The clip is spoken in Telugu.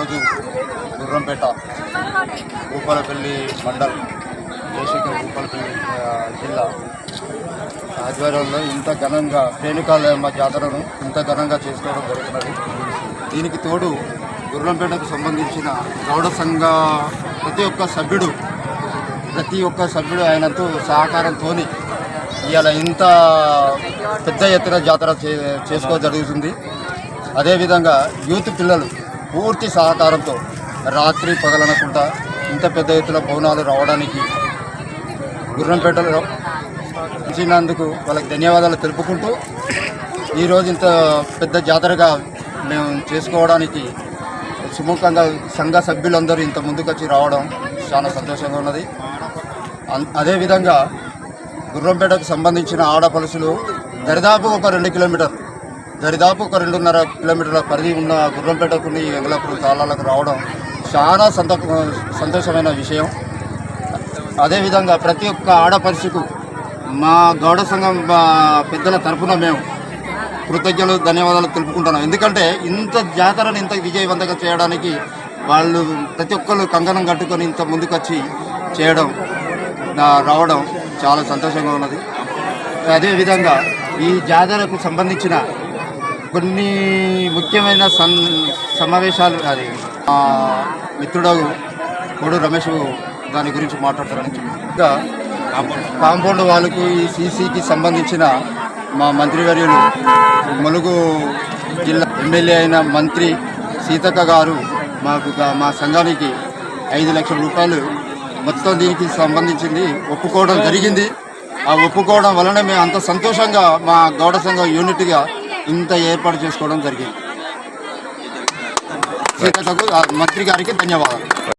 ఈరోజు గుర్రంపేట భూపాలపల్లి మండల్ దేశిక భూపాలపల్లి జిల్లా ఆధ్వర్యంలో ఇంత ఘనంగా రేణుకాలయమ్మ జాతరను ఇంత ఘనంగా చేసుకోవడం జరుగుతున్నది. దీనికి తోడు గుర్రంపేటకు సంబంధించిన గౌడ సంఘ ప్రతి ఒక్క సభ్యుడు ప్రతి ఒక్క సభ్యుడు ఆయనతో సహకారంతో ఇవాళ ఇంత పెద్ద ఎత్తున జాతర చే చేసుకో జరుగుతుంది. అదేవిధంగా యూత్ పిల్లలు పూర్తి సహకారంతో రాత్రి పగలనకుండా ఇంత పెద్ద ఎత్తున భవనాలు రావడానికి గుర్రంపేటలో ఇచ్చినందుకు వాళ్ళకి ధన్యవాదాలు తెలుపుకుంటూ ఈరోజు ఇంత పెద్ద జాతరగా మేము చేసుకోవడానికి సుముఖంగా సంఘ సభ్యులందరూ ఇంత ముందుకొచ్చి రావడం చాలా సంతోషంగా ఉన్నది. అన్- అదేవిధంగా గుర్రంపేటకు సంబంధించిన ఆడపలుసులు దరిదాపు ఒక రెండు కిలోమీటర్ దరిదాపు ఒక రెండున్నర కిలోమీటర్ల పరిధి ఉన్న గుర్రంపేటకు ఈ తాళాలకు రావడం చాలా సంతో సంతోషమైన విషయం. అదేవిధంగా ప్రతి ఒక్క ఆడపరిషకు మా గౌడ సంఘం మా పెద్దల తరఫున మేము కృతజ్ఞతలు ధన్యవాదాలు తెలుపుకుంటున్నాం. ఎందుకంటే ఇంత జాతరను ఇంత విజయవంతంగా చేయడానికి వాళ్ళు ప్రతి ఒక్కరు కంకణం కట్టుకొని ఇంత ముందుకొచ్చి చేయడం రావడం చాలా సంతోషంగా ఉన్నది. అదేవిధంగా ఈ జాతరకు సంబంధించిన కొన్ని ముఖ్యమైన సన్ సమావేశాలు అది. మా మిత్రుడు కోడు రమేష్ దాని గురించి మాట్లాడతారని ఇంకా కాంపౌండ్ వాళ్ళకు ఈ సీసీకి సంబంధించిన మా మంత్రివర్యులు ములుగు జిల్లా ఎమ్మెల్యే అయిన మంత్రి సీతక్క గారు మాకు మా సంఘానికి ఐదు లక్షల రూపాయలు మొత్తం దీనికి సంబంధించింది ఒప్పుకోవడం జరిగింది. ఆ ఒప్పుకోవడం వలన మేము అంత సంతోషంగా మా గౌడ సంఘం యూనిట్గా ఇంత ఏర్పాటు చేసుకోవడం జరిగింది. మంత్రి గారికి ధన్యవాదాలు.